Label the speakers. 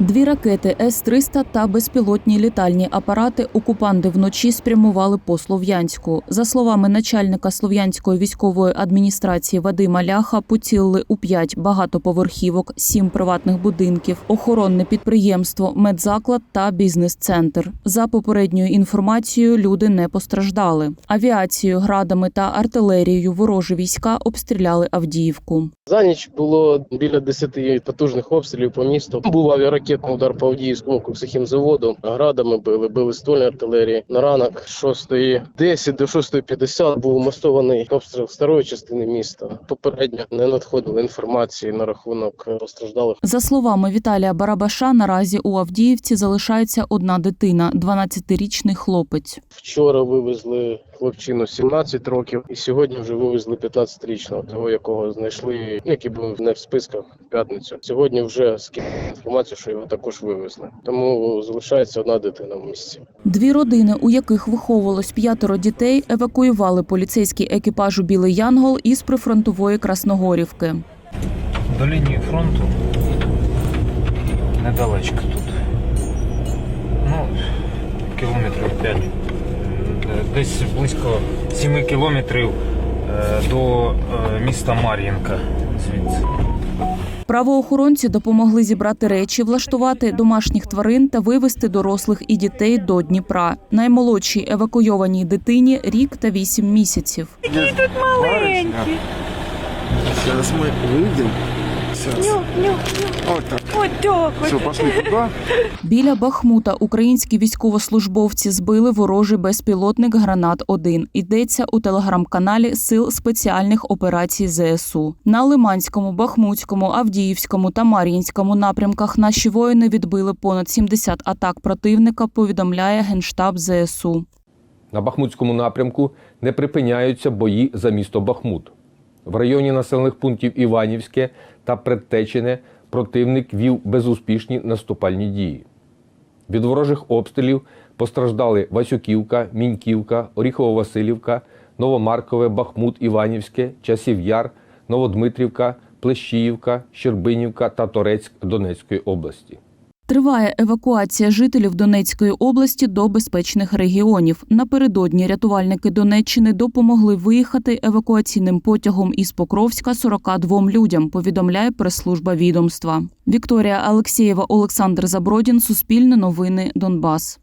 Speaker 1: Дві ракети С-300 та безпілотні літальні апарати окупанти вночі спрямували по Слов'янську. За словами начальника Слов'янської військової адміністрації Вадима Ляха, поцілили у п'ять багатоповерхівок, сім приватних будинків, охоронне підприємство, медзаклад та бізнес-центр. За попередньою інформацією, люди не постраждали. Авіацією, градами та артилерією ворожі війська обстріляли Авдіївку.
Speaker 2: За ніч було біля 10 потужних обстрілів по місту. Був авіаракетний удар по Авдіївському коксохімзаводу. Градами били, били ствольні артилерії. На ранок 6.10 до 6.50 був мостований обстріл старої частини міста. Попередньо не надходило інформації на рахунок постраждалих.
Speaker 1: За словами Віталія Барабаша, наразі у Авдіївці залишається одна дитина, 12-річний хлопець.
Speaker 2: Вчора вивезли хлопчину 17 років, і сьогодні вже вивезли 15-річного, того якого знайшли, який був не в списках в п'ятницю. Сьогодні вже скинули інформацію, що його також вивезли. Тому залишається одна дитина в місті.
Speaker 1: Дві родини, у яких виховувалось п'ятеро дітей, евакуювали поліцейський екіпаж у Білий Янгол із прифронтової Красногорівки.
Speaker 3: До лінії фронту недалечко тут. Ну, кілометрів 5. Десь близько 7 кілометрів е, до е, міста Мар'їнка звідси.
Speaker 1: Правоохоронці допомогли зібрати речі, влаштувати домашніх тварин та вивезти дорослих і дітей до Дніпра. Наймолодшій евакуйованій дитині рік та вісім місяців.
Speaker 4: маленький.
Speaker 5: Сейчас мы выйдем. Сейчас.
Speaker 4: Нюх, нюх,
Speaker 5: Все, пошли.
Speaker 1: Біля Бахмута українські військовослужбовці збили ворожий безпілотник гранат 1 Йдеться у телеграм-каналі Сил спеціальних операцій ЗСУ. На Лиманському, Бахмутському, Авдіївському та Мар'їнському напрямках наші воїни відбили понад 70 атак противника. Повідомляє генштаб ЗСУ.
Speaker 6: На Бахмутському напрямку не припиняються бої за місто Бахмут. В районі населених пунктів Іванівське та Предтечене противник вів безуспішні наступальні дії. Від ворожих обстрілів постраждали Васюківка, Міньківка, Оріхово-Василівка, Новомаркове, Бахмут, Іванівське, Часів Яр, Новодмитрівка, Плещіївка, Щербинівка та Торецьк Донецької області.
Speaker 1: Триває евакуація жителів Донецької області до безпечних регіонів. Напередодні рятувальники Донеччини допомогли виїхати евакуаційним потягом із Покровська 42 людям. Повідомляє прес-служба відомства. Вікторія Алексєєва, Олександр Забродін, Суспільне новини, Донбас.